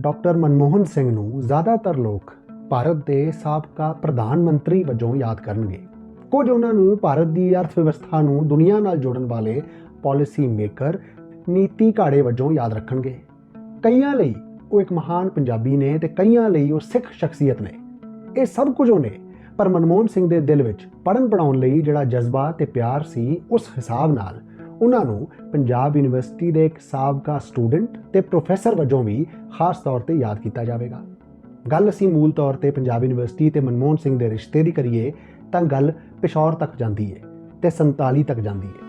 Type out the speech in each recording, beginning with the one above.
Doctor Manmohan Singh ਨੂੰ ਜ਼ਿਆਦਾਤਰ ਲੋਕ ਭਾਰਤ ਦੇ ਸਾਬਕਾ ਪ੍ਰਧਾਨ ਮੰਤਰੀ ਵਜੋਂ ਯਾਦ ਕਰਨਗੇ। ਕੁਝ ਉਹਨਾਂ ਨੂੰ ਭਾਰਤ ਦੀ ਅਰਥ ਵਿਵਸਥਾ ਨੂੰ ਦੁਨੀਆ ਨਾਲ ਜੋੜਨ ਵਾਲੇ ਪਾਲਿਸੀ ਮੇਕਰ ਨੀਤੀ ਘਾੜੇ ਵਜੋਂ ਯਾਦ ਰੱਖਣਗੇ। ਕਈਆਂ ਲਈ ਉਹ ਇੱਕ ਮਹਾਨ ਪੰਜਾਬੀ ਨੇ ਤੇ ਕਈਆਂ ਲਈ ਉਹ ਸਿੱਖ ਸ਼ਖਸੀਅਤ ਨੇ। ਇਹ ਸਭ ਕੁਝ ਉਹਨੇ, ਪਰ ਮਨਮੋਹਨ ਸਿੰਘ ਦੇ ਦਿਲ ਵਿੱਚ ਪੜਨ ਪੜਾਉਣ ਲਈ ਜਿਹੜਾ ਜਜ਼ਬਾ ਤੇ ਪਿਆਰ ਸੀ ਉਸ ਹਿਸਾਬ ਨਾਲ ਉਹਨਾਂ ਨੂੰ ਪੰਜਾਬ ਯੂਨੀਵਰਸਿਟੀ ਦੇ ਇੱਕ ਸਾਬਕਾ ਸਟੂਡੈਂਟ ਤੇ ਪ੍ਰੋਫੈਸਰ ਵਜੋਂ ਵੀ ਖਾਸ ਤੌਰ ਤੇ ਯਾਦ ਕੀਤਾ ਜਾਵੇਗਾ। ਗੱਲ ਅਸੀਂ ਮੂਲ ਤੌਰ ਤੇ ਪੰਜਾਬ ਯੂਨੀਵਰਸਿਟੀ ਤੇ ਮਨਮੋਹਨ ਸਿੰਘ ਦੇ ਰਿਸ਼ਤੇ ਦੀ ਕਰੀਏ, ਤਾਂ ਗੱਲ ਪਿਸ਼ੌਰ ਤੱਕ ਜਾਂਦੀ ਹੈ ਤੇ 47 ਤੱਕ ਜਾਂਦੀ ਹੈ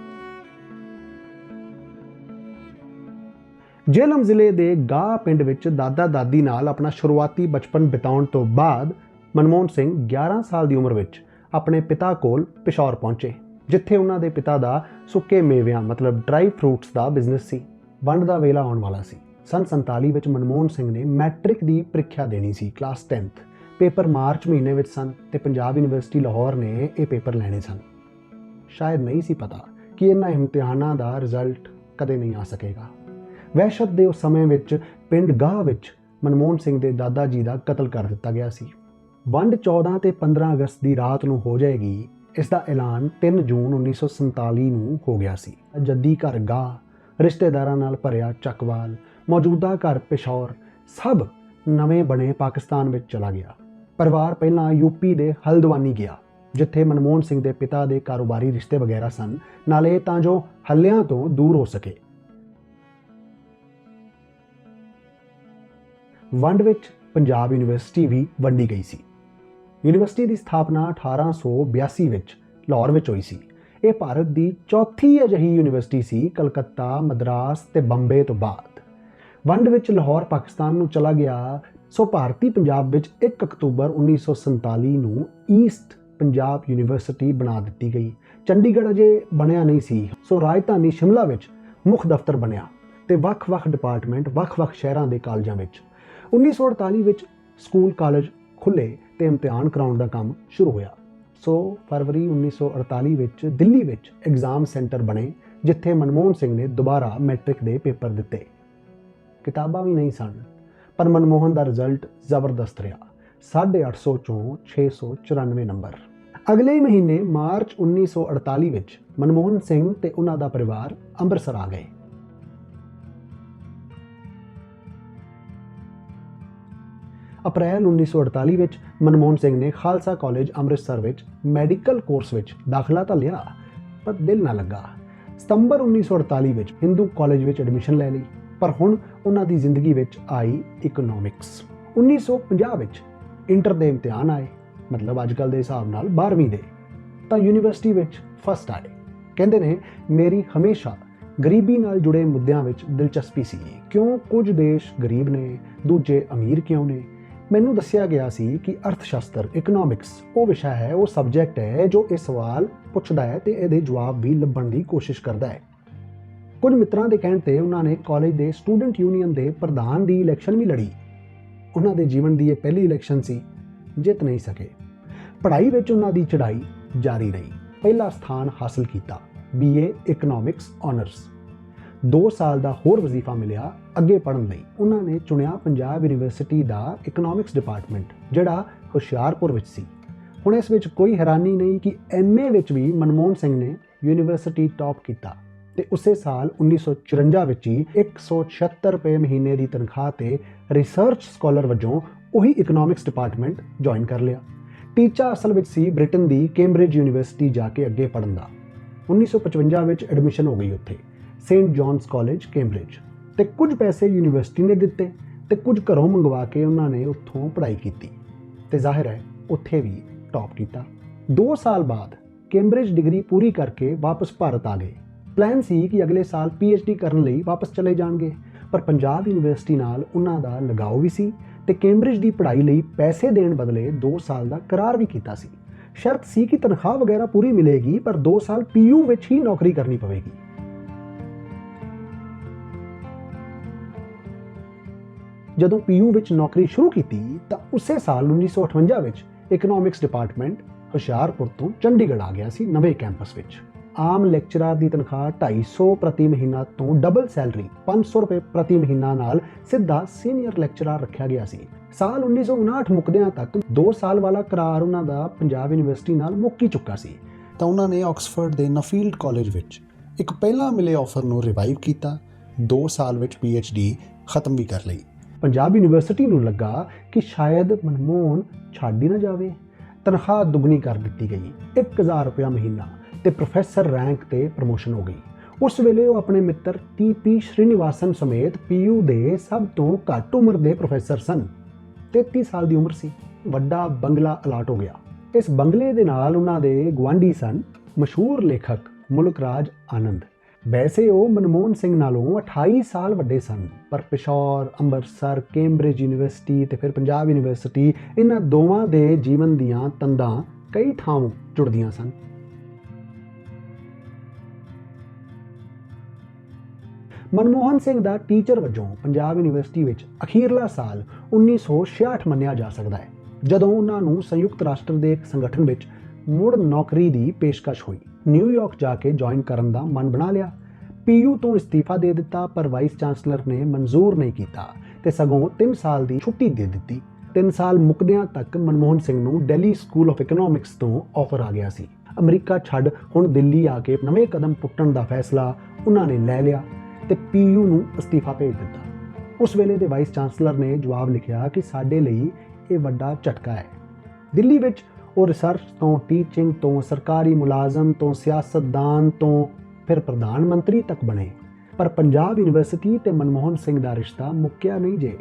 ਜੇਲਮ ਜ਼ਿਲ੍ਹੇ ਦੇ ਗਾਹ ਪਿੰਡ ਵਿੱਚ ਦਾਦਾ ਦਾਦੀ ਨਾਲ ਆਪਣਾ ਸ਼ੁਰੂਆਤੀ ਬਚਪਨ ਬਿਤਾਉਣ ਤੋਂ ਬਾਅਦ ਮਨਮੋਹਨ ਸਿੰਘ 11 ਸਾਲ ਦੀ ਉਮਰ ਵਿੱਚ ਆਪਣੇ ਪਿਤਾ ਕੋਲ ਪਿਸ਼ੌਰ ਪਹੁੰਚੇ। ਜਿੱਥੇ ਉਹਨਾਂ ਦੇ ਪਿਤਾ ਦਾ ਸੁੱਕੇ ਮੇਵਿਆਂ, ਮਤਲਬ ਡਰਾਈ ਫਰੂਟਸ ਦਾ ਬਿਜ਼ਨਸ ਸੀ, ਵੰਡ ਦਾ ਵੇਲਾ ਆਉਣ ਵਾਲਾ ਸੀ। ਸਨ 47 ਵਿੱਚ ਮਨਮੋਹਨ ਸਿੰਘ ਨੇ ਮੈਟ੍ਰਿਕ ਦੀ ਪ੍ਰੀਖਿਆ ਦੇਣੀ ਸੀ ਕਲਾਸ 10th ਪੇਪਰ ਮਾਰਚ ਮਹੀਨੇ ਵਿੱਚ ਸਨ ਤੇ ਪੰਜਾਬ ਯੂਨੀਵਰਸਿਟੀ ਲਾਹੌਰ ਨੇ ਇਹ ਪੇਪਰ ਲੈਣੇ ਸਨ। ਸ਼ਾਇਦ ਨਹੀਂ ਸੀ ਪਤਾ ਕਿ ਇਹਨਾਂ ਇਮਤਿਹਾਨਾਂ ਦਾ ਰਿਜ਼ਲਟ ਕਦੇ ਨਹੀਂ ਆ ਸਕੇਗਾ। ਵਹਿਸ਼ਤ ਦੇ ਉਸ ਸਮੇਂ ਵਿੱਚ ਪਿੰਡ ਗਾਹ ਵਿੱਚ ਮਨਮੋਹਨ ਸਿੰਘ ਦੇ ਦਾਦਾ ਜੀ ਦਾ ਕਤਲ ਕਰ ਦਿੱਤਾ ਗਿਆ ਸੀ। ਵੰਡ 14 ਤੇ 15 ਅਗਸਤ ਦੀ ਰਾਤ ਨੂੰ ਹੋ ਜਾਏਗੀ ਇਸ ਦਾ ਐਲਾਨ 3 ਜੂਨ 1947 ਨੂੰ ਹੋ ਗਿਆ ਸੀ। ਜੱਦੀ ਘਰ ਗਾਹ, ਰਿਸ਼ਤੇਦਾਰਾਂ ਨਾਲ ਭਰਿਆ ਚੱਕਵਾਲ, ਮੌਜੂਦਾ ਘਰ ਪਿਸ਼ੌਰ, ਸਭ ਨਵੇਂ ਬਣੇ ਪਾਕਿਸਤਾਨ ਵਿੱਚ ਚਲਾ ਗਿਆ। ਪਰਿਵਾਰ ਪਹਿਲਾਂ ਯੂਪੀ ਦੇ ਹਲਦਵਾਨੀ ਗਿਆ, ਜਿੱਥੇ ਮਨਮੋਹਨ ਸਿੰਘ ਦੇ ਪਿਤਾ ਦੇ ਕਾਰੋਬਾਰੀ ਰਿਸ਼ਤੇ ਵਗੈਰਾ ਸਨ। ਨਾਲੇ ਤਾਂ ਜੋ ਹੱਲਿਆਂ ਤੋਂ ਦੂਰ ਹੋ ਸਕੇ। ਵੰਡ ਵਿੱਚ ਪੰਜਾਬ ਯੂਨੀਵਰਸਿਟੀ ਵੀ ਵੰਡੀ ਗਈ ਸੀ। ਯੂਨੀਵਰਸਿਟੀ ਦੀ ਸਥਾਪਨਾ 1882 ਵਿੱਚ ਲਾਹੌਰ ਵਿੱਚ ਹੋਈ ਸੀ। ਇਹ ਭਾਰਤ ਦੀ ਚੌਥੀ ਅਜਿਹੀ ਯੂਨੀਵਰਸਿਟੀ ਸੀ, ਕਲਕੱਤਾ, ਮਦਰਾਸ ਤੇ ਬੰਬੇ ਤੋਂ ਬਾਅਦ। ਵੰਡ ਵਿੱਚ ਲਾਹੌਰ, ਪਾਕਿਸਤਾਨ ਨੂੰ ਚਲਾ ਗਿਆ। ਸੋ ਭਾਰਤੀ ਪੰਜਾਬ ਵਿੱਚ 1 ਅਕਤੂਬਰ 1947 ਨੂੰ ਈਸਟ ਪੰਜਾਬ ਯੂਨੀਵਰਸਿਟੀ ਬਣਾ ਦਿੱਤੀ ਗਈ। ਚੰਡੀਗੜ੍ਹ ਅਜੇ ਬਣਿਆ ਨਹੀਂ ਸੀ। ਸੋ ਰਾਜਧਾਨੀ ਸ਼ਿਮਲਾ ਵਿੱਚ ਮੁੱਖ ਦਫ਼ਤਰ ਬਣਿਆ ਤੇ ਵੱਖ-ਵੱਖ ਡਿਪਾਰਟਮੈਂਟ ਵੱਖ-ਵੱਖ ਸ਼ਹਿਰਾਂ ਦੇ ਕਾਲਜਾਂ ਵਿੱਚ। 1948 ਵਿੱਚ ਸਕੂਲ ਕਾਲਜ ਖੁੱਲੇ ਤੇ ਇਮਤਿਹਾਨ ਕਰਾਉਣ ਦਾ ਕੰਮ ਸ਼ੁਰੂ ਹੋਇਆ। ਸੋ ਫਰਵਰੀ 1948 ਵਿੱਚ ਦਿੱਲੀ ਵਿੱਚ ਐਗਜ਼ਾਮ ਸੈਂਟਰ ਬਣੇ, ਜਿੱਥੇ ਮਨਮੋਹਨ ਸਿੰਘ ਨੇ ਦੁਬਾਰਾ ਮੈਟ੍ਰਿਕ ਦੇ ਪੇਪਰ ਦਿੱਤੇ। ਕਿਤਾਬਾਂ ਵੀ ਨਹੀਂ ਸਨ, ਪਰ ਮਨਮੋਹਨ ਦਾ ਰਿਜ਼ਲਟ ਜ਼ਬਰਦਸਤ ਰਿਹਾ। 850 ਚੋਂ 694 ਨੰਬਰ। ਅਗਲੇ ਮਹੀਨੇ ਮਾਰਚ 1948 ਵਿੱਚ ਮਨਮੋਹਨ ਸਿੰਘ ਤੇ ਉਹਨਾਂ ਦਾ ਪਰਿਵਾਰ ਅੰਮ੍ਰਿਤਸਰ ਆ ਗਏ। ਅਪ੍ਰੈਲ 1948 ਵਿੱਚ ਮਨਮੋਹਨ ਸਿੰਘ ਨੇ ਖਾਲਸਾ ਕਾਲਜ ਅੰਮ੍ਰਿਤਸਰ ਵਿੱਚ ਮੈਡੀਕਲ ਕੋਰਸ ਵਿੱਚ ਦਾਖਲਾ ਤਾਂ ਲਿਆ, ਪਰ ਦਿਲ ਨਾ ਲੱਗਾ। ਸਤੰਬਰ 1948 ਵਿੱਚ ਹਿੰਦੂ ਕਾਲਜ ਵਿੱਚ ਐਡਮਿਸ਼ਨ ਲੈ ਲਈ, ਪਰ ਹੁਣ ਉਹਨਾਂ ਦੀ ਜ਼ਿੰਦਗੀ ਵਿੱਚ ਆਈ ਇਕਨੋਮਿਕਸ 1950 ਵਿੱਚ ਇੰਟਰ ਦੇ ਇਮਤਿਹਾਨ ਆਏ, ਮਤਲਬ ਅੱਜ ਕੱਲ ਦੇ ਹਿਸਾਬ ਨਾਲ 12ਵੀਂ ਦੇ, ਤਾਂ ਯੂਨੀਵਰਸਿਟੀ ਵਿੱਚ ਫਸਟ ਆਏ। ਕਹਿੰਦੇ ਨੇ, ਮੇਰੀ ਹਮੇਸ਼ਾ ਗਰੀਬੀ ਨਾਲ ਜੁੜੇ ਮੁੱਦਿਆਂ ਵਿੱਚ ਦਿਲਚਸਪੀ ਸੀ, ਕਿਉਂ ਕੁਝ ਦੇਸ਼ ਗਰੀਬ ਨੇ, ਦੂਜੇ ਅਮੀਰ ਕਿਉਂ ਨੇ ਮੈਨੂੰ ਦੱਸਿਆ ਗਿਆ ਸੀ ਕਿ ਅਰਥ ਸ਼ਾਸਤਰ ਇਕਨੋਮਿਕਸ ਉਹ ਵਿਸ਼ਾ ਹੈ, ਉਹ ਸਬਜੈਕਟ ਹੈ ਜੋ ਇਹ ਸਵਾਲ ਪੁੱਛਦਾ ਹੈ ਤੇ ਇਹਦੇ ਜਵਾਬ ਵੀ ਲੱਭਣ ਦੀ ਕੋਸ਼ਿਸ਼ ਕਰਦਾ ਹੈ। ਕੁਝ ਮਿੱਤਰਾਂ ਦੇ ਕਹਿਣ ਤੇ ਉਹਨਾਂ ਨੇ ਕਾਲਜ ਦੇ ਸਟੂਡੈਂਟ ਯੂਨੀਅਨ ਦੇ ਪ੍ਰਧਾਨ ਦੀ ਇਲੈਕਸ਼ਨ ਵੀ ਲੜੀ। ਉਹਨਾਂ ਦੇ ਜੀਵਨ ਦੀ ਇਹ ਪਹਿਲੀ ਇਲੈਕਸ਼ਨ ਸੀ, ਜਿੱਤ ਨਹੀਂ ਸਕੇ। ਪੜ੍ਹਾਈ ਵਿੱਚ ਉਹਨਾਂ ਦੀ ਚੜ੍ਹਾਈ ਜਾਰੀ ਰਹੀ। ਪਹਿਲਾ ਸਥਾਨ ਹਾਸਲ ਕੀਤਾ ਬੀਏ ਇਕਨੋਮਿਕਸ ਆਨਰਸ 2 ਸਾਲ ਦਾ ਹੋਰ ਵਜ਼ੀਫਾ ਮਿਲਿਆ ਅੱਗੇ ਪੜ੍ਹਨ ਲਈ। ਉਹਨਾਂ ਨੇ ਚੁਣਿਆ ਪੰਜਾਬ ਯੂਨੀਵਰਸਿਟੀ ਦਾ ਇਕਨੋਮਿਕਸ ਡਿਪਾਰਟਮੈਂਟ ਜਿਹੜਾ ਹੁਸ਼ਿਆਰਪੁਰ ਵਿੱਚ ਸੀ। ਹੁਣ ਇਸ ਵਿੱਚ ਕੋਈ ਹੈਰਾਨੀ ਨਹੀਂ ਕਿ ਐਮਏ ਵਿੱਚ ਵੀ ਮਨਮੋਹਨ ਸਿੰਘ ਨੇ ਯੂਨੀਵਰਸਿਟੀ ਟਾਪ ਕੀਤਾ ਤੇ ਉਸੇ ਸਾਲ 1954 ਵਿੱਚ ਹੀ 176 ਰੁਪਏ ਮਹੀਨੇ ਦੀ ਤਨਖਾਹ ਤੇ ਰਿਸਰਚ ਸਕਾਲਰ ਵਜੋਂ ਉਹੀ ਇਕਨੋਮਿਕਸ ਡਿਪਾਰਟਮੈਂਟ ਜੁਆਇਨ ਕਰ ਲਿਆ। ਟੀਚਾ ਅਸਲ ਵਿੱਚ ਸੀ ਬ੍ਰਿਟਨ ਦੀ ਕੈਂਬਰਿਜ ਯੂਨੀਵਰਸਿਟੀ ਜਾ ਕੇ ਅੱਗੇ ਪੜ੍ਹਨ ਦਾ। 1955 ਵਿੱਚ ਐਡਮਿਸ਼ਨ ਹੋ ਗਈ ਉੱਥੇ। ਸੇਂਟ ਜੌਨਸ ਕਾਲਜ ਕੈਂਬਰਿਜ ਤੇ ਕੁਝ ਪੈਸੇ ਯੂਨੀਵਰਸਿਟੀ ਨੇ ਦਿੱਤੇ ਤੇ ਕੁਝ ਘਰੋਂ ਮੰਗਵਾ ਕੇ ਉਹਨਾਂ ਨੇ ਉੱਥੋਂ ਪੜ੍ਹਾਈ ਕੀਤੀ। ਤੇ ਜ਼ਾਹਿਰ ਹੈ, ਉੱਥੇ ਵੀ ਟੌਪ ਕੀਤਾ। 2 ਸਾਲ ਬਾਅਦ ਕੈਂਬਰਿਜ ਡਿਗਰੀ ਪੂਰੀ ਕਰਕੇ ਵਾਪਸ ਭਾਰਤ ਆ ਗਏ। ਪਲਾਨ ਸੀ ਕਿ ਅਗਲੇ ਸਾਲ ਡੀ ਕਰਨ ਲਈ ਵਾਪਸ ਚਲੇ ਜਾਣਗੇ। ਪਰ ਪੰਜਾਬ ਯੂਨੀਵਰਸਿਟੀ ਨਾਲ ਉਹਨਾਂ ਦਾ ਲਗਾਓ ਵੀ ਸੀ ਤੇ ਕੈਂਬਰਿਜ ਦੀ ਪੜ੍ਹਾਈ ਲਈ ਪੈਸੇ ਦੇਣ ਬਦਲੇ 2 ਸਾਲ ਦਾ ਕਰਾਰ ਵੀ ਕੀਤਾ ਸੀ। ਸ਼ਰਤ ਸੀ ਕਿ ਤਨਖਾਹ ਵਗੈਰਾ ਪੂਰੀ ਮਿਲੇਗੀ, ਪਰ 2 ਸਾਲ ਪੀਯੂ ਵਿੱਚ ਹੀ ਨੌਕਰੀ ਕਰਨੀ ਪਵੇਗੀ। ਜਦੋਂ ਪੀਯੂ ਵਿੱਚ ਨੌਕਰੀ ਸ਼ੁਰੂ ਕੀਤੀ ਤਾਂ ਉਸੇ ਸਾਲ 1958 ਵਿੱਚ ਇਕਨੋਮਿਕਸ ਡਿਪਾਰਟਮੈਂਟ ਹੁਸ਼ਿਆਰਪੁਰ ਤੋਂ ਚੰਡੀਗੜ੍ਹ ਆ ਗਿਆ ਸੀ ਨਵੇਂ ਕੈਂਪਸ ਵਿੱਚ। ਆਮ ਲੈਕਚਰਰ ਦੀ ਤਨਖਾਹ 250 ਪ੍ਰਤੀ ਮਹੀਨਾ ਤੋਂ ਡਬਲ ਸੈਲਰੀ 500 ਰੁਪਏ ਪ੍ਰਤੀ ਮਹੀਨਾ ਨਾਲ ਸਿੱਧਾ ਸੀਨੀਅਰ ਲੈਕਚਰਰ ਰੱਖਿਆ ਗਿਆ ਸੀ। ਸਾਲ 1959 ਮੁਕਦਿਆਂ ਤੱਕ 2 ਸਾਲ ਵਾਲਾ ਕਰਾਰ ਉਹਨਾਂ ਦਾ ਪੰਜਾਬ ਯੂਨੀਵਰਸਿਟੀ ਨਾਲ ਮੁੱਕੀ ਚੁੱਕਾ ਸੀ। ਤਾਂ ਉਹਨਾਂ ਨੇ ਆਕਸਫੋਰਡ ਦੇ ਨਫੀਲਡ ਕਾਲਜ ਵਿੱਚ ਇੱਕ ਪਹਿਲਾਂ ਮਿਲੇ ਆਫਰ ਨੂੰ ਰਿਵਾਈਵ ਕੀਤਾ 2 ਸਾਲ ਵਿੱਚ ਡੀ ਖਤਮ ਵੀ ਕਰ ਲਈ। ਪੰਜਾਬ ਯੂਨੀਵਰਸਿਟੀ ਨੂੰ ਲੱਗਾ ਕਿ ਸ਼ਾਇਦ ਮਨਮੋਹਨ ਛੱਡ ਹੀ ਨਾ ਜਾਵੇ। ਤਨਖਾਹ ਦੁੱਗਣੀ ਕਰ ਦਿੱਤੀ ਗਈ 1000 ਰੁਪਇਆ ਮਹੀਨਾ ਤੇ ਪ੍ਰੋਫੈਸਰ ਰੈਂਕ ਤੇ ਪ੍ਰਮੋਸ਼ਨ ਹੋ ਗਈ। ਉਸ ਵੇਲੇ ਉਹ ਆਪਣੇ ਮਿੱਤਰ ਟੀਪੀ ਸ਼੍ਰੀਨਿਵਾਸਨ ਸਮੇਤ ਪੀਯੂ ਦੇ ਸਭ ਤੋਂ ਘੱਟ ਉਮਰ ਦੇ ਪ੍ਰੋਫੈਸਰ ਸਨ। 33 ਸਾਲ ਦੀ ਉਮਰ ਸੀ, ਵੱਡਾ ਬੰਗਲਾ ਅਲਾਟ ਹੋ ਗਿਆ। ਇਸ ਬੰਗਲੇ ਦੇ ਨਾਲ ਉਹਨਾਂ ਦੇ ਗਵਾਂਢੀ ਸਨ ਮਸ਼ਹੂਰ ਲੇਖਕ ਮੁਲਕਰਾਜ ਆਨੰਦ। ਵੈਸੇ ਉਹ ਮਨਮੋਹਨ ਸਿੰਘ ਨਾਲੋਂ 28 ਸਾਲ ਵੱਡੇ ਸਨ, ਪਰ ਪਿਸ਼ੌਰ, ਅੰਮ੍ਰਿਤਸਰ, ਕੈਂਬਰਿਜ ਯੂਨੀਵਰਸਿਟੀ ਤੇ ਫਿਰ ਪੰਜਾਬ ਯੂਨੀਵਰਸਿਟੀ ਇਹਨਾਂ ਦੋਵਾਂ ਦੇ ਜੀਵਨ ਦੀਆਂ ਤੰਦਾਂ ਕਈ ਥਾਂਵੋਂ ਜੁੜਦੀਆਂ ਸਨ। ਮਨਮੋਹਨ ਸਿੰਘ ਦਾ ਟੀਚਰ ਵਜੋਂ ਪੰਜਾਬ ਯੂਨੀਵਰਸਿਟੀ ਵਿੱਚ ਅਖੀਰਲਾ ਸਾਲ 1966 ਮੰਨਿਆ ਜਾ ਸਕਦਾ ਹੈ, ਜਦੋਂ ਉਹਨਾਂ ਨੂੰ ਸੰਯੁਕਤ ਰਾਸ਼ਟਰ ਦੇ ਇੱਕ ਸੰਗਠਨ ਵਿੱਚ ਮੁੜ ਨੌਕਰੀ ਦੀ ਪੇਸ਼ਕਸ਼ ਹੋਈ। ਨਿਊਯਾਰਕ ਜਾ ਕੇ ਜੁਆਇਨ ਕਰਨ ਦਾ ਮਨ ਬਣਾ ਲਿਆ। ਪੀਯੂ ਤੋਂ ਅਸਤੀਫਾ ਦੇ ਦਿੱਤਾ, ਪਰ ਵਾਈਸ ਚਾਂਸਲਰ ਨੇ ਮਨਜ਼ੂਰ ਨਹੀਂ ਕੀਤਾ ਤੇ ਸਗੋਂ 3 ਸਾਲ ਦੀ ਛੁੱਟੀ ਦੇ ਦਿੱਤੀ। 3 ਸਾਲ ਮੁਕਦਿਆਂ ਤੱਕ ਮਨਮੋਹਨ ਸਿੰਘ ਨੂੰ ਦਿੱਲੀ ਸਕੂਲ ਆਫ ਇਕਨੋਮਿਕਸ ਤੋਂ ਆਫਰ ਆ ਗਿਆ ਸੀ। ਅਮਰੀਕਾ ਛੱਡ ਹੁਣ ਦਿੱਲੀ ਆ ਕੇ ਨਵੇਂ ਕਦਮ ਪੁੱਟਣ ਦਾ ਫੈਸਲਾ ਉਹਨਾਂ ਨੇ ਲੈ ਲਿਆ ਤੇ ਪੀਯੂ ਨੂੰ ਅਸਤੀਫਾ ਭੇਜ ਦਿੱਤਾ। ਉਸ ਵੇਲੇ ਦੇ ਵਾਈਸ ਚਾਂਸਲਰ ਨੇ ਜਵਾਬ ਲਿਖਿਆ ਕਿ ਸਾਡੇ ਲਈ ਇਹ ਵੱਡਾ ਝਟਕਾ ਹੈ। ਦਿੱਲੀ ਵਿੱਚ ਉਹ ਰਿਸਰਚ ਤੋਂ ਟੀਚਿੰਗ ਤੋਂ, ਸਰਕਾਰੀ ਮੁਲਾਜ਼ਮ ਤੋਂ, ਸਿਆਸਤਦਾਨ ਤੋਂ ਫਿਰ ਪ੍ਰਧਾਨ ਮੰਤਰੀ ਤੱਕ ਬਣੇ। ਪਰ ਪੰਜਾਬ ਯੂਨੀਵਰਸਿਟੀ ਤੇ ਮਨਮੋਹਨ ਸਿੰਘ ਦਾ ਰਿਸ਼ਤਾ ਮੁੱਕਿਆ ਨਹੀਂ ਜੇ।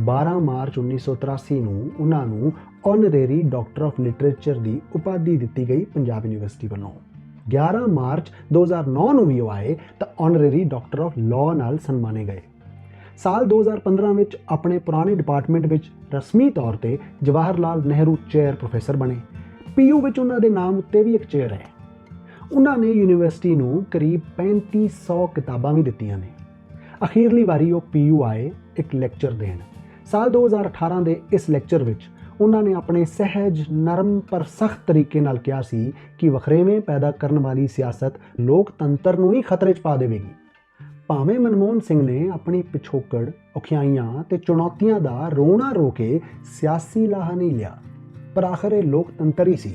12 ਮਾਰਚ 1983 ਨੂੰ ਉਹਨਾਂ ਨੂੰ ਆਨਰੇਰੀ ਡਾਕਟਰ ਆਫ ਲਿਟਰੇਚਰ ਦੀ ਉਪਾਧੀ ਦਿੱਤੀ ਗਈ ਪੰਜਾਬ ਯੂਨੀਵਰਸਿਟੀ ਵੱਲੋਂ। 11 ਮਾਰਚ 2009 ਨੂੰ ਵੀ ਉਹ ਆਏ ਤਾਂ ਆਨਰੇਰੀ ਡਾਕਟਰ ਆਫ ਲਾਅ ਨਾਲ ਸਨਮਾਨੇ ਗਏ। ਸਾਲ 2015 ਵਿੱਚ ਆਪਣੇ ਪੁਰਾਣੇ ਡਿਪਾਰਟਮੈਂਟ ਵਿੱਚ ਰਸਮੀ ਤੌਰ ਤੇ ਜਵਾਹਰ ਲਾਲ ਨਹਿਰੂ ਚੇਅਰ ਪ੍ਰੋਫੈਸਰ ਬਣੇ। ਪੀਯੂ ਵਿੱਚ ਉਹਨਾਂ ਦੇ ਨਾਮ ਉੱਤੇ ਵੀ ਇੱਕ ਚੇਅਰ ਹੈ। ਉਹਨਾਂ ਨੇ ਯੂਨੀਵਰਸਿਟੀ ਨੂੰ ਕਰੀਬ 3500 ਕਿਤਾਬਾਂ ਵੀ ਦਿੱਤੀਆਂ ਨੇ। ਅਖੀਰਲੀ ਵਾਰੀ ਉਹ ਪੀਯੂ ਆਏ ਇੱਕ ਲੈਕਚਰ ਦੇਣ। ਸਾਲ 2018 ਦੇ ਇਸ ਲੈਕਚਰ ਵਿੱਚ ਉਹਨਾਂ ਨੇ ਆਪਣੇ ਸਹਿਜ, ਨਰਮ ਪਰ ਸਖਤ ਤਰੀਕੇ ਨਾਲ ਕਿਹਾ ਸੀ ਕਿ ਵਖਰੇਵੇਂ ਪੈਦਾ ਕਰਨ ਵਾਲੀ ਸਿਆਸਤ ਲੋਕਤੰਤਰ ਨੂੰ ਹੀ ਖਤਰੇ 'ਚ ਪਾ ਦੇਵੇਗੀ। ਭਾਵੇਂ ਮਨਮੋਹਨ ਸਿੰਘ ਨੇ ਆਪਣੀ ਪਿਛੋਕੜ, ਔਖਿਆਈਆਂ ਤੇ ਚੁਣੌਤੀਆਂ ਦਾ ਰੋਣਾ ਰੋ ਕੇ ਸਿਆਸੀ ਲਾਹਾ ਨਹੀਂ ਲਿਆ, ਪਰ ਆਖਰ ਇਹ ਲੋਕਤੰਤਰ ਹੀ ਸੀ,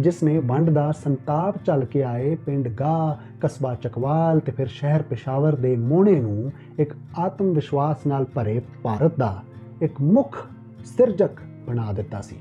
ਜਿਸ ਨੇ ਵੰਡ ਦਾ ਸੰਤਾਪ ਚੱਲ ਕੇ ਆਏ ਪਿੰਡ ਗਾ ਕਸਬਾ ਚਕਵਾਲ ਤੇ ਫਿਰ ਸ਼ਹਿਰ ਪਿਸ਼ਾਵਰ ਦੇ ਮੋਹਣੇ ਨੂੰ ਇੱਕ ਆਤਮ ਵਿਸ਼ਵਾਸ ਨਾਲ ਭਰੇ ਭਾਰਤ ਦਾ ਇੱਕ ਮੁੱਖ ਸਿਰਜਕ ਬਣਾ ਦਿੱਤਾ ਸੀ।